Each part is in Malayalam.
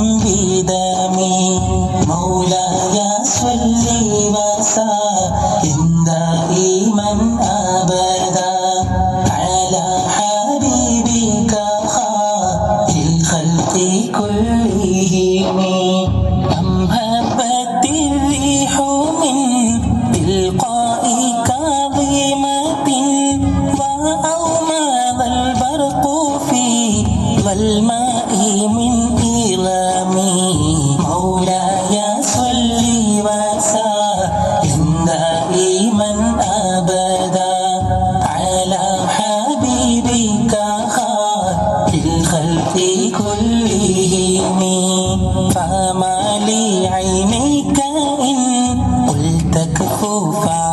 മുഖലത്തുംവിതമേ മൗലായ സ്വല്ലിവസ ഇന്ദ ഈമൻ അബദ അല ഹബീബിക ഖാ ഫിൽ ഖൽഖി കുല്ലിഹിമേ മൗലായ സ്വല്ലി വസ എന്ന ഈമൻ അബദ അല ഹബീബിക ഫിൽ ഖൽഖി കുല്ലിഹിം فما لي عينيك إن قلت كفوفا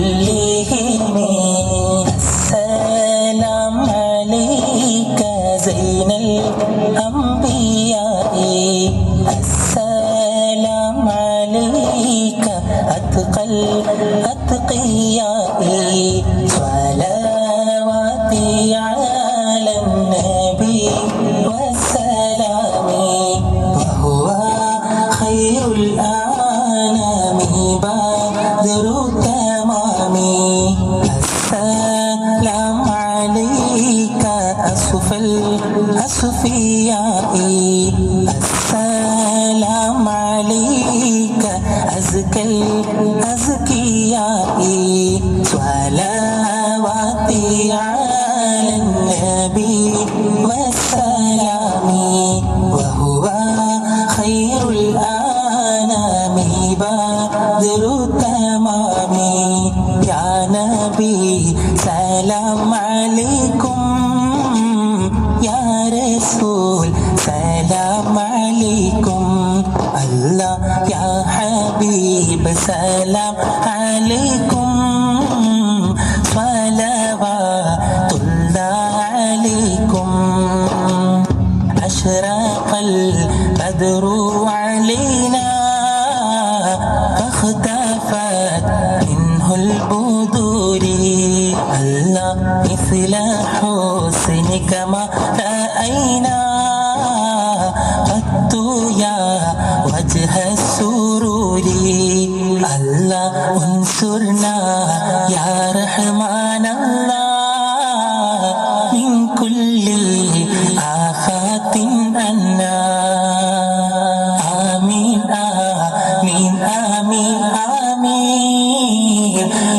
كلهم السلام عليك زين الأنبياء. السلام عليك أتقى الأتقياء. صلواتي على النبي والسلام. وهو خير الأنام عليك أسف الأصفياء السلام عليك أزكى الأزكياء صلواتي على يا نبي سلام عليكم يا رسول سلام عليكم الله يا حبيب سلام عليكم صلوات الله عليكم أشرق البدر علينا فاختفت منه البدور الله مثل حسنك ما رأينا. قد يا وجه السرور. الله انصرنا يا رحمن الله. من كل آفات أنا آمين آمين آمين آمين.